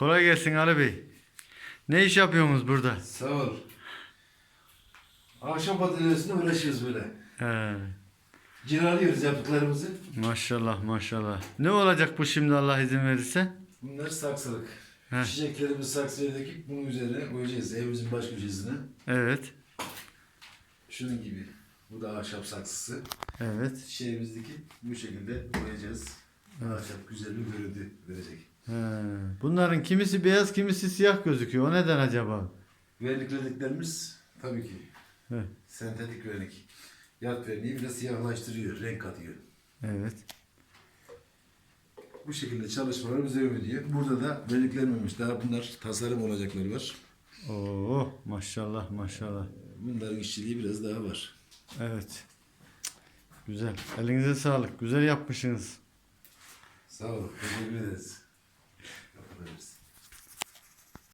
Kolay gelsin Ali Bey. Ne iş yapıyorsunuz burada? Sağ ol. Ahşap atölyesinde uğraşıyoruz böyle. He, Ciralıyoruz yaptıklarımızı. maşallah maşallah. Ne olacak bu şimdi Allah izin verirse? Bunlar saksılık. He. Çiçeklerimizi saksıya dikip bunun üzerine koyacağız evimizin baş köşesine. Evet. Şunun gibi. Bu da ahşap saksısı. Evet. Çiçeğimizi dikip bu şekilde koyacağız. Ahşap güzel bir görüntü verecek. He, Bunların kimisi beyaz kimisi siyah gözüküyor. O neden acaba? Verniklediklerimiz tabii ki Evet. sentetik vernik. Yat verniği biraz siyahlaştırıyor, renk katıyor. Evet. Bu şekilde çalışmalarımız devam ediyor. Burada da verniklenmemiş. Daha bunlar tasarım olacakları var. Oo maşallah maşallah. Bunların işçiliği biraz daha var. Evet. Güzel. Elinize sağlık. Güzel yapmışsınız. Sağ ol. Teşekkür ederiz. Oppose.